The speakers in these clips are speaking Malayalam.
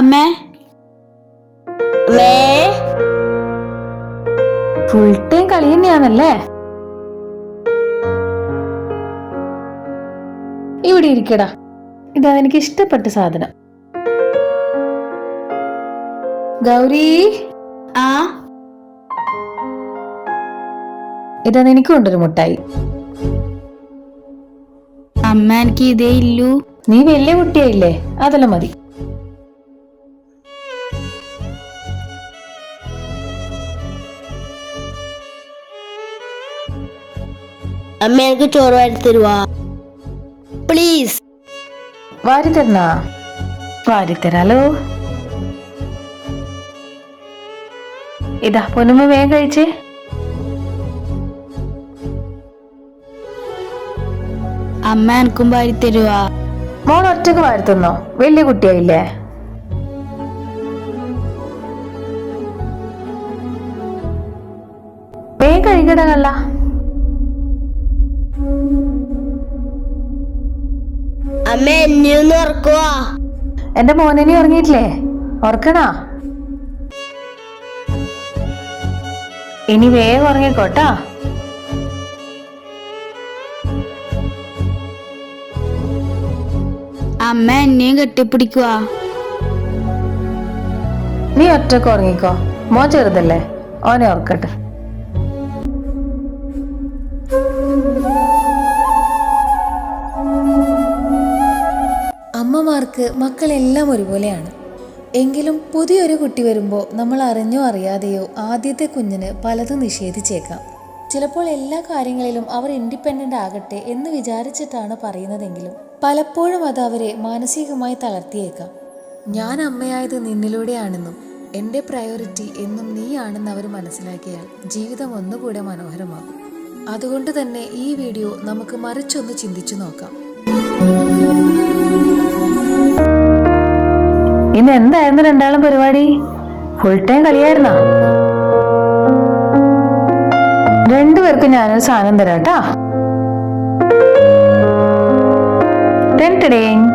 അമ്മേ. ഫുൾ ടൈം കളി തന്നെയാണല്ലേ? ഇവിടെ ഇരിക്കടാ. ഇതാ എനിക്ക് ഇഷ്ടപ്പെട്ട സാധനം. ഗൗരി? ആ? ഇതാ എനിക്ക് കൊണ്ടൊരു മുട്ടായി. അമ്മ എനിക്ക് ഇതേ ഇല്ലു. നീ വലിയ കുട്ടിയായില്ലേ? അതെല്ലാം മതി. അമ്മ എനിക്ക് ചോറ് വാരി തരുവാ. പ്ലീസ് വാരി തരണ വാരി തരാലോ. ഇതാ പൊന്നുമ്മ വേഗം കഴിച്ചേ. അമ്മ എനിക്കും വാരി തരുവാ. മോൾ ഒറ്റയ്ക്ക് വാരി തന്നോ? വലിയ കുട്ടിയായില്ലേ? വേഗം കഴിക്കട കള്ള. അമ്മ എന്നെ ഒന്ന് ഉറക്കുവാ എന്റെ മോനനി ഉറങ്ങിയിട്ടില്ലേ? ഓർക്കണോ ഇനി വേഗം ഉറങ്ങിക്കോട്ടാ അമ്മ എന്നെയും കെട്ടിപ്പിടിക്കുവാ. നീ ഒറ്റയ്ക്ക് ഉറങ്ങിക്കോ. മോ ചെറുതല്ലേ. ഓനെ ഉറക്കട്ടെ. അമ്മമാർക്ക് മക്കളെല്ലാം ഒരുപോലെയാണ്. എങ്കിലും പുതിയൊരു കുട്ടി വരുമ്പോൾ നമ്മൾ അറിഞ്ഞോ അറിയാതെയോ ആദ്യത്തെ കുഞ്ഞിന് പലതും നിഷേധിച്ചേക്കാം. ചിലപ്പോൾ എല്ലാ കാര്യങ്ങളിലും അവർ ഇൻഡിപെൻഡന്റ് ആകട്ടെ എന്ന് വിചാരിച്ചിട്ടാണ് പറയുന്നതെങ്കിലും പലപ്പോഴും അത് അവരെ മാനസികമായി തളർത്തിയേക്കാം. ഞാൻ അമ്മയായത് നിന്നിലൂടെയാണെന്നും എന്റെ പ്രയോറിറ്റി എന്നും നീയാണെന്ന് അവർ മനസ്സിലാക്കിയാൽ ജീവിതം ഒന്നുകൂടെ മനോഹരമാകും. അതുകൊണ്ട് തന്നെ ഈ വീഡിയോ നമുക്ക് മറിച്ചൊന്ന് ചിന്തിച്ചു നോക്കാം. ഇന്ന് എന്തായിരുന്നു രണ്ടാളും പരിപാടി? ഫുൾ ടൈം കളിയായിരുന്നോ? രണ്ടുപേർക്ക് ഞാനൊരു സാധനം തരാം കേട്ടാ. ടെടേങ്.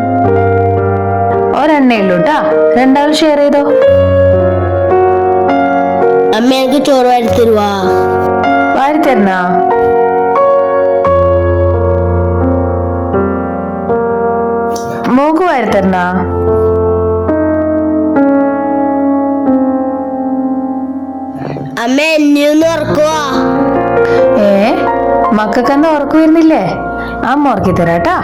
ഒരെണ്ണേ ഉള്ളൂ ട്ടാ രണ്ടാളും ഷെയർ ചെയ്തോ? അമ്മ എനിക്ക് ചോറ് വാരിത്തരുവാ തരുവാ. മോക്ക് വാരി അമ്മ എന്നെ ഒന്ന് ഉറക്കുവാ? ഏ മക്കൾക്കെന്താ ഉറക്കം വരുന്നില്ലേ? അമ്മ ഉറക്കി തരാട്ടാ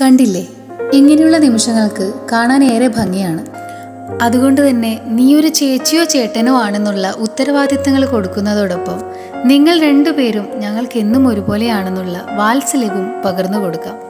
കണ്ടില്ലേ ഇങ്ങനെയുള്ള നിമിഷങ്ങൾക്ക് കാണാൻ ഏറെ ഭംഗിയാണ്. അതുകൊണ്ട് തന്നെ നീ ഒരു ചേച്ചിയോ ചേട്ടനോ ആണെന്നുള്ള ഉത്തരവാദിത്തങ്ങൾ കൊടുക്കുന്നതോടൊപ്പം നിങ്ങൾ രണ്ടുപേരും ഞങ്ങൾക്ക് എന്നും ഒരുപോലെയാണെന്നുള്ള വാത്സല്യവും പകർന്നു കൊടുക്കാം